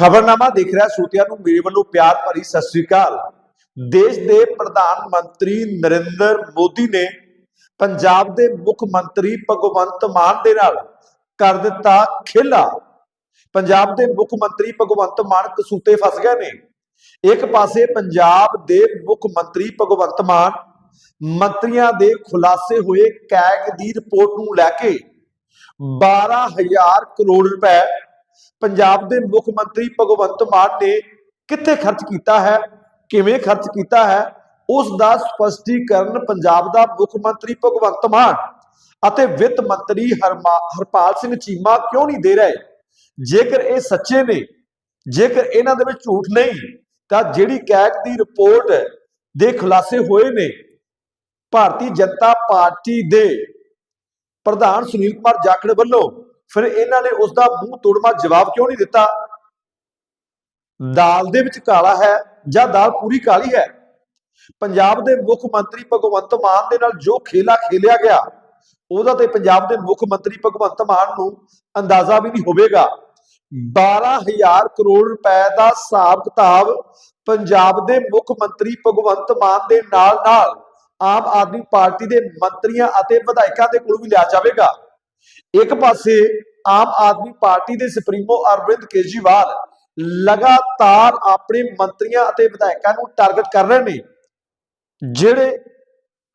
ਖਬਰਨਾਮਾ ਦੇਖ ਰਿਹਾ ਸਰੋਤਿਆਂ ਨੂੰ ਮੇਰੇ ਵੱਲੋਂ ਪਿਆਰ ਭਰੀ ਸਤਿ ਸ੍ਰੀ ਅਕਾਲ। ਦੇਸ਼ ਦੇ ਪ੍ਰਧਾਨ ਮੰਤਰੀ ਨਰਿੰਦਰ ਮੋਦੀ ਨੇ ਪੰਜਾਬ ਦੇ ਮੁੱਖ ਮੰਤਰੀ ਭਗਵੰਤ ਮਾਨ ਦੇ ਨਾਲ ਕਰ ਦਿੱਤਾ ਖੇਲਾ। ਪੰਜਾਬ ਦੇ ਮੁੱਖ ਮੰਤਰੀ ਭਗਵੰਤ ਮਾਨ ਕਸੂਤੇ ਫਸ ਗਏ ਨੇ। ਇੱਕ ਪਾਸੇ ਪੰਜਾਬ ਦੇ ਮੁੱਖ ਮੰਤਰੀ ਭਗਵੰਤ ਮਾਨ ਮੰਤਰੀਆਂ ਦੇ ਖੁਲਾਸੇ ਹੋਏ ਕੈਗ ਦੀ ਰਿਪੋਰਟ ਨੂੰ ਲੈ ਕੇ 12000 ਕਰੋੜ ਰੁਪਏ ਪੰਜਾਬ ਦੇ ਮੁੱਖ ਮੰਤਰੀ ਭਗਵੰਤ ਮਾਨ ਨੇ ਕਿੱਥੇ ਖਰਚ ਕੀਤਾ ਹੈ, ਕਿਵੇਂ ਖਰਚ ਕੀਤਾ ਹੈ, ਉਸ ਦਾ ਸਪਸ਼ਟੀਕਰਨ ਪੰਜਾਬ ਦਾ ਮੁੱਖ ਮੰਤਰੀ ਭਗਵੰਤ ਮਾਨ ਅਤੇ ਵਿੱਤ ਮੰਤਰੀ ਹਰਪਾਲ ਸਿੰਘ ਚੀਮਾ ਕਿਉਂ ਨਹੀਂ ਦੇ ਰਹੇ? ਜੇਕਰ ਇਹ ਸੱਚੇ ਨੇ, ਜੇਕਰ ਇਹਨਾਂ ਦੇ ਵਿੱਚ ਝੂਠ ਨਹੀਂ, ਤਾਂ ਜਿਹੜੀ ਕੈਗ ਦੀ ਰਿਪੋਰਟ ਦੇ ਖੁਲਾਸੇ ਹੋਏ ਨੇ, ਭਾਰਤੀ ਜਨਤਾ ਪਾਰਟੀ ਦੇ ਪ੍ਰਧਾਨ ਸੁਨੀਲ ਕੁਮਾਰ ਜਾਖੜ ਵੱਲੋਂ ਫਿਰ ਇਹਨਾਂ ਨੇ ਉਸ ਦਾ ਮੂੰਹ ਤੋੜਵਾ ਜਵਾਬ ਕਿਉਂ ਨਹੀਂ ਦਿੱਤਾ? ਦਾਲ ਦੇ ਵਿੱਚ ਕਾਲਾ ਹੈ ਜਾਂ ਦਾਲ ਪੂਰੀ ਕਾਲੀ ਹੈ? ਪੰਜਾਬ ਦੇ ਮੁੱਖ ਮੰਤਰੀ ਭਗਵੰਤ ਮਾਨ ਦੇ ਨਾਲ ਜੋ ਖੇਲਾ ਖੇਲਿਆ ਗਿਆ, ਉਹਦਾ ਤੇ ਪੰਜਾਬ ਦੇ ਮੁੱਖ ਮੰਤਰੀ ਭਗਵੰਤ ਮਾਨ ਨੂੰ ਅੰਦਾਜ਼ਾ ਵੀ ਨਹੀਂ ਹੋਵੇਗਾ। 12000 ਕਰੋੜ ਰੁਪਏ ਦਾ ਹਿਸਾਬ ਕਿਤਾਬ ਪੰਜਾਬ ਦੇ ਮੁੱਖ ਮੰਤਰੀ ਭਗਵੰਤ ਮਾਨ ਦੇ ਨਾਲ ਨਾਲ ਆਮ ਆਦਮੀ ਪਾਰਟੀ ਦੇ ਮੰਤਰੀਆਂ ਅਤੇ ਵਿਧਾਇਕਾਂ ਦੇ ਕੋਲ ਵੀ ਲਿਆ ਜਾਵੇਗਾ। ਇੱਕ ਪਾਸੇ ਆਮ ਆਦਮੀ ਪਾਰਟੀ ਦੇ ਸੁਪਰੀਮੋ ਅਰਵਿੰਦ ਕੇਜਰੀਵਾਲ ਲਗਾਤਾਰ ਆਪਣੇ ਮੰਤਰੀਆਂ ਅਤੇ ਵਿਧਾਇਕਾਂ ਨੂੰ ਟਾਰਗੇਟ ਕਰ ਰਹੇ ਨੇ, ਜਿਹੜੇ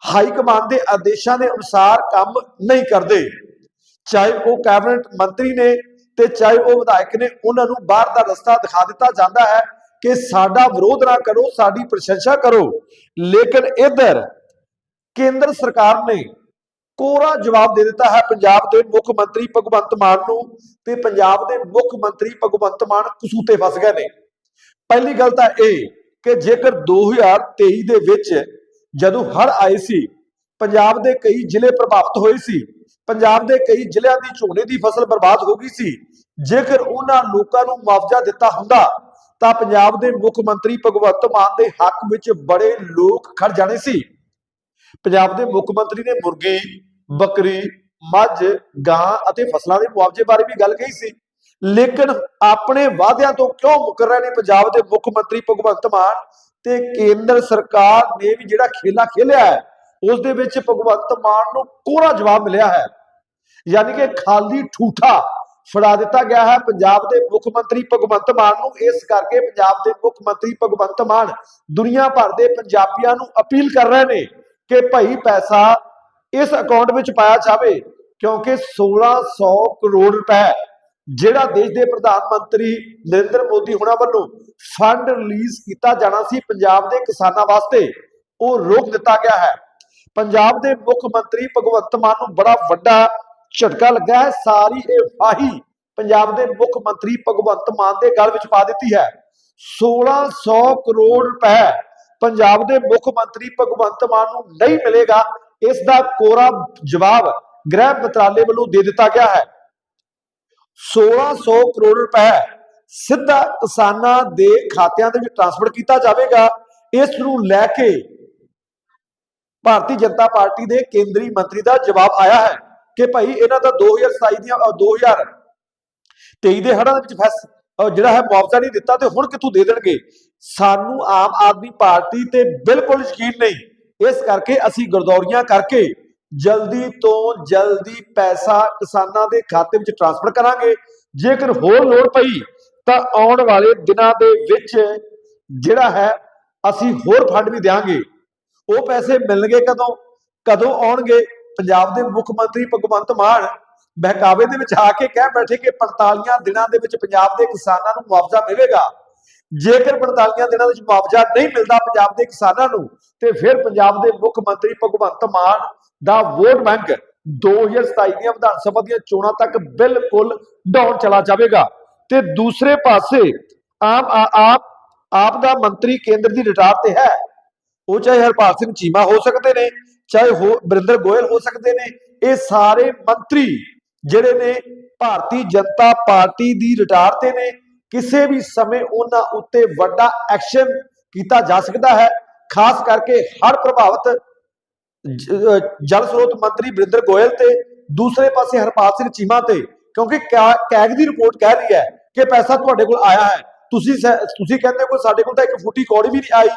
ਹਾਈ ਕਮਾਂਡ ਦੇ ਆਦੇਸ਼ਾਂ ਦੇ ਅਨੁਸਾਰ ਕੰਮ ਨਹੀਂ ਕਰਦੇ। ਚਾਹੇ ਉਹ ਕੈਬਨਿਟ ਮੰਤਰੀ ਨੇ ਤੇ ਚਾਹੇ ਉਹ ਵਿਧਾਇਕ ਨੇ, ਉਹਨਾਂ ਨੂੰ ਬਾਹਰ ਦਾ ਰਸਤਾ ਦਿਖਾ ਦਿੱਤਾ ਜਾਂਦਾ ਹੈ ਕਿ ਸਾਡਾ ਵਿਰੋਧ ਨਾ ਕਰੋ, ਸਾਡੀ ਪ੍ਰਸ਼ੰਸਾ ਕਰੋ। ਲੇਕਿਨ ਇਧਰ ਕੇਂਦਰ ਸਰਕਾਰ ਨੇ ਕੋਰਾ ਜਵਾਬ ਦੇ ਦਿੱਤਾ ਹੈ ਪੰਜਾਬ ਦੇ ਮੁੱਖ ਮੰਤਰੀ ਭਗਵੰਤ ਮਾਨ ਨੂੰ ਤੇ ਪੰਜਾਬ ਦੇ ਮੁੱਖ ਮੰਤਰੀ ਭਗਵੰਤ ਮਾਨ ਕਸੂਤੇ ਫਸ ਗਏ ਨੇ। ਪਹਿਲੀ ਗੱਲ ਤਾਂ ਇਹ ਕਿ ਜੇਕਰ 2023 ਦੇ ਵਿੱਚ ਜਦੋਂ ਹੜ੍ਹ ਆਏ ਸੀ, ਪੰਜਾਬ ਦੇ ਕਈ ਜ਼ਿਲ੍ਹੇ ਪ੍ਰਭਾਵਿਤ ਹੋਏ ਸੀ, ਪੰਜਾਬ ਦੇ ਕਈ ਜ਼ਿਲ੍ਹਿਆਂ ਦੀ ਝੋਨੇ ਦੀ ਫਸਲ ਬਰਬਾਦ ਹੋ ਗਈ ਸੀ, ਜੇਕਰ ਉਹਨਾਂ ਲੋਕਾਂ ਨੂੰ ਮੁਆਵਜ਼ਾ ਦਿੱਤਾ ਹੁੰਦਾ, ਤਾਂ ਪੰਜਾਬ ਦੇ ਮੁੱਖ ਮੰਤਰੀ ਭਗਵੰਤ ਮਾਨ ਦੇ ਹੱਕ ਵਿੱਚ ਬੜੇ ਲੋਕ ਖੜ ਜਾਣੇ ਸੀ। ਪੰਜਾਬ ਦੇ ਮੁੱਖ ਮੰਤਰੀ ਨੇ ਮੁਰਗੇ ਬੱਕਰੀ, ਮੱਝ, ਗਾਂ ਅਤੇ ਫਸਲਾਂ ਦੇ ਮੁਆਵਜ਼ੇ ਬਾਰੇ ਵੀ ਗੱਲ ਕਹੀ ਸੀ। ਲੇਕਿਨ ਆਪਣੇ ਵਾਅਦਿਆਂ ਤੋਂ ਕਿਉਂ ਮੁਕਰ ਰਹੇ ਨੇ ਪੰਜਾਬ ਦੇ ਮੁੱਖ ਮੰਤਰੀ ਭਗਵੰਤ ਮਾਨ ਤੇ ਕੇਂਦਰ ਸਰਕਾਰ ਨੇ ਵੀ ਜਿਹੜਾ ਖੇਲਾ ਖੇਲਿਆ ਹੈ, ਉਸ ਦੇ ਵਿੱਚ ਭਗਵੰਤ ਮਾਨ ਨੂੰ ਕੋਰਾ ਜਵਾਬ ਮਿਲਿਆ ਹੈ। ਯਾਨੀ ਕਿ ਖਾਲੀ ਠੂਠਾ ਫੜਾ ਦਿੱਤਾ ਗਿਆ ਹੈ ਪੰਜਾਬ ਦੇ ਮੁੱਖ ਮੰਤਰੀ ਭਗਵੰਤ ਮਾਨ ਨੂੰ। ਇਸ ਕਰਕੇ ਪੰਜਾਬ ਦੇ ਮੁੱਖ ਮੰਤਰੀ ਭਗਵੰਤ ਮਾਨ ਦੁਨੀਆ ਭਰ ਦੇ ਪੰਜਾਬੀਆਂ ਨੂੰ ਅਪੀਲ ਕਰ ਰਹੇ ਨੇ ਕਿ ਭਾਈ ਪੈਸਾ ਇਸ ਅਕਾਊਂਟ ਵਿੱਚ ਪਾਇਆ ਜਾਵੇ, ਕਿਉਂਕਿ 1600 ਕਰੋੜ ਰੁਪਏ ਜਿਹੜਾ ਦੇਸ਼ ਦੇ ਪ੍ਰਧਾਨ ਮੰਤਰੀ ਨਰਿੰਦਰ ਮੋਦੀ ਹੁਣਾਂ ਵੱਲੋਂ ਫੰਡ ਰਿਲੀਜ਼ ਕੀਤਾ ਜਾਣਾ ਸੀ, ਪੰਜਾਬ ਦੇ ਕਿਸਾਨਾਂ ਵਾਸਤੇ, ਉਹ ਰੋਕ ਦਿੱਤਾ ਗਿਆ ਹੈ। ਪੰਜਾਬ ਦੇ ਮੁੱਖ ਮੰਤਰੀ ਭਗਵੰਤ ਮਾਨ ਨੂੰ ਬੜਾ ਵੱਡਾ ਝਟਕਾ ਲੱਗਾ ਹੈ, ਸਾਰੀ ਇਹ ਫਾਹੀ ਪੰਜਾਬ ਦੇ ਮੁੱਖ ਮੰਤਰੀ ਭਗਵੰਤ ਮਾਨ ਦੇ ਗਲ ਵਿੱਚ ਪਾ ਦਿੱਤੀ ਹੈ। 1600 ਕਰੋੜ ਰੁਪਏ ਪੰਜਾਬ ਦੇ ਮੁੱਖ ਮੰਤਰੀ ਭਗਵੰਤ ਮਾਨ ਨੂੰ ਨਹੀਂ ਮਿਲੇਗਾ ਇਸ ਦਾ ਕੋਰਾ ਜਵਾਬ ਗ੍ਰਹਿ ਮੰਤਰਾਲੇ ਵੱਲੋਂ ਦੇ ਦਿੱਤਾ ਗਿਆ ਹੈ। 1600 ਕਰੋੜ ਰੁਪਏ ਸਿੱਧਾ ਕਿਸਾਨਾਂ ਦੇ ਖਾਤਿਆਂ ਦੇ ਵਿੱਚ ਟ੍ਰਾਂਸਫਰ ਕੀਤਾ ਜਾਵੇਗਾ। ਇਸ ਨੂੰ ਲੈ ਕੇ ਭਾਰਤੀ ਜਨਤਾ ਪਾਰਟੀ ਦੇ ਕੇਂਦਰੀ ਮੰਤਰੀ ਦਾ ਜਵਾਬ ਆਇਆ ਹੈ ਕਿ ਭਾਈ ਇਹਨਾਂ ਦਾ 2027 ਦੀਆਂ, ਅਹ 2023 ਦੇ ਹੜਾਂ ਦੇ ਵਿੱਚ ਫੈਸ ਜਿਹੜਾ ਹੈ ਮੁਆਵਜ਼ਾ ਨਹੀਂ ਦਿੱਤਾ ਤੇ ਹੁਣ ਕਿੱਥੋਂ ਦੇ ਦੇਣਗੇ? ਸਾਨੂੰ ਆਮ ਆਦਮੀ ਪਾਰਟੀ ਤੇ ਬਿਲਕੁਲ ਯਕੀਨ ਨਹੀਂ ਇਸ ਕਰਕੇ ਅਸੀਂ ਗਰਦੌਰੀਆਂ ਕਰਕੇ ਜਲਦੀ ਤੋਂ ਜਲਦੀ ਪੈਸਾ ਕਿਸਾਨਾਂ ਦੇ ਖਾਤੇ ਵਿੱਚ ਟ੍ਰਾਂਸਫਰ ਕਰਾਂਗੇ। ਜੇਕਰ ਹੋਰ ਲੋੜ ਪਈ ਤਾਂ ਆਉਣ ਵਾਲੇ ਦਿਨਾਂ ਦੇ ਵਿੱਚ ਜਿਹੜਾ ਹੈ, ਅਸੀਂ ਹੋਰ ਫੰਡ ਵੀ ਦੇਵਾਂਗੇ ਉਹ ਪੈਸੇ ਮਿਲਣਗੇ ਕਦੋਂ? ਕਦੋਂ ਆਉਣਗੇ? ਪੰਜਾਬ ਦੇ ਮੁੱਖ ਮੰਤਰੀ ਭਗਵੰਤ ਮਾਨ ਬਹਿਕਾਵੇ ਦੇ ਵਿੱਚ ਆ ਕੇ ਕਹਿ ਬੈਠੇ ਕਿ 45 ਦਿਨਾਂ ਦੇ ਵਿੱਚ ਪੰਜਾਬ ਦੇ ਕਿਸਾਨਾਂ ਨੂੰ ਮੁਆਵਜ਼ਾ ਮਿਲੇਗਾ। ਜੇਕਰ 45 ਦਿਨਾਂ ਵਿੱਚ ਮੁਆਵਜ਼ਾ ਨਹੀਂ ਮਿਲਦਾ ਪੰਜਾਬ ਦੇ ਕਿਸਾਨਾਂ ਨੂੰ, ਤੇ ਫਿਰ ਪੰਜਾਬ ਦੇ ਮੁੱਖ ਮੰਤਰੀ ਭਗਵੰਤ ਮਾਨ ਦਾ ਵੋਟ ਬੈਂਕ 2027 ਦੀਆਂ ਵਿਧਾਨ ਸਭਾ ਦੀਆਂ ਚੋਣਾਂ ਤੱਕ ਬਿਲਕੁਲ ਡਾਊਨ ਚਲਾ ਜਾਵੇਗਾ। ਤੇ ਦੂਸਰੇ ਪਾਸੇ ਆਮ ਆਪ ਆਪ ਦਾ ਮੰਤਰੀ ਕੇਂਦਰ ਦੀ ਰਿਟਾਇਰ ਤੇ ਹੈ। ਉਹ ਚਾਹੇ ਹਰਪਾਲ ਸਿੰਘ ਚੀਮਾ ਹੋ ਸਕਦੇ ਨੇ, ਚਾਹੇ ਹੋ ਬਰਿੰਦਰ ਗੋਇਲ ਹੋ ਸਕਦੇ ਨੇ, ਇਹ ਸਾਰੇ ਮੰਤਰੀ ਜਿਹੜੇ ਨੇ, ਭਾਰਤੀ ਜਨਤਾ ਪਾਰਟੀ ਦੀ ਰਿਟਾਇਰ ਤੇ ਨੇ। ਕਿਸੇ ਵੀ ਸਮੇਂ ਉਹਨਾਂ ਉੱਤੇ ਵੱਡਾ ਐਕਸ਼ਨ ਕੀਤਾ ਜਾ ਸਕਦਾ ਹੈ, ਖਾਸ ਕਰਕੇ ਹੜ੍ਹ ਪ੍ਰਭਾਵਿਤ ਜਲ ਸਰੋਤ ਮੰਤਰੀ ਬਰਿੰਦਰ ਗੋਇਲ ਤੇ ਦੂਸਰੇ ਪਾਸੇ ਹਰਪਾਲ ਸਿੰਘ ਚੀਮਾ ਤੇ, ਕਿਉਂਕਿ ਕੈਗ ਦੀ ਰਿਪੋਰਟ ਕਹਿ ਰਹੀ ਹੈ ਕਿ ਪੈਸਾ ਤੁਹਾਡੇ ਕੋਲ ਆਇਆ ਹੈ। ਤੁਸੀਂ ਤੁਸੀਂ ਕਹਿੰਦੇ ਹੋ ਸਾਡੇ ਕੋਲ ਤਾਂ ਇੱਕ ਫੁੱਟੀ ਕੌੜੀ ਵੀ ਨਹੀਂ ਆਈ।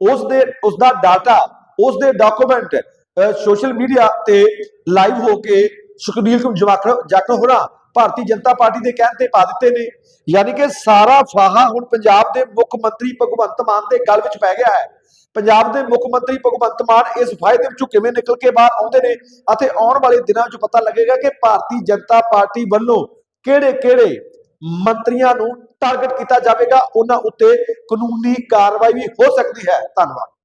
ਉਸ ਦੇ, ਉਸ ਦਾ ਡਾਟਾ, ਉਸ ਦੇ ਡਾਕੂਮੈਂਟ ਸੋਸ਼ਲ ਮੀਡੀਆ ਤੇ ਲਾਈਵ ਹੋ ਕੇ ਸੁਖਬੀਰ ਸਿੰਘ ਜਵਾਖਰ ਜਾਖੜ ਹੋਣਾ ਭਾਰਤੀ ਜਨਤਾ ਪਾਰਟੀ ਦੇ ਕਹਿਣ ਤੇ ਪਾ ਦਿੱਤੇ ਨੇ। ਯਾਨੀ ਕਿ ਸਾਰਾ ਫਾਹਾ ਹੁਣ ਪੰਜਾਬ ਦੇ ਮੁੱਖ ਮੰਤਰੀ ਭਗਵੰਤ ਮਾਨ ਦੇ ਗਲ ਵਿੱਚ ਪੈ ਗਿਆ ਹੈ। ਪੰਜਾਬ ਦੇ ਮੁੱਖ ਮੰਤਰੀ ਭਗਵੰਤ ਮਾਨ ਇਸ ਫਾਇਦੇ ਵਿੱਚੋਂ ਕਿਵੇਂ ਨਿਕਲ ਕੇ ਬਾਹਰ ਆਉਂਦੇ ਨੇ ਅਤੇ ਆਉਣ ਵਾਲੇ ਦਿਨਾਂ ਵਿੱਚ ਪਤਾ ਲੱਗੇਗਾ ਕਿ ਭਾਰਤੀ ਜਨਤਾ ਪਾਰਟੀ ਵੱਲੋਂ ਕਿਹੜੇ-ਕਿਹੜੇ ਮੰਤਰੀਆਂ ਨੂੰ ਟਾਰਗੇਟ ਕੀਤਾ ਜਾਵੇਗਾ, ਉਹਨਾਂ ਉੱਤੇ ਕਾਨੂੰਨੀ ਕਾਰਵਾਈ ਵੀ ਹੋ ਸਕਦੀ ਹੈ। ਧੰਨਵਾਦ।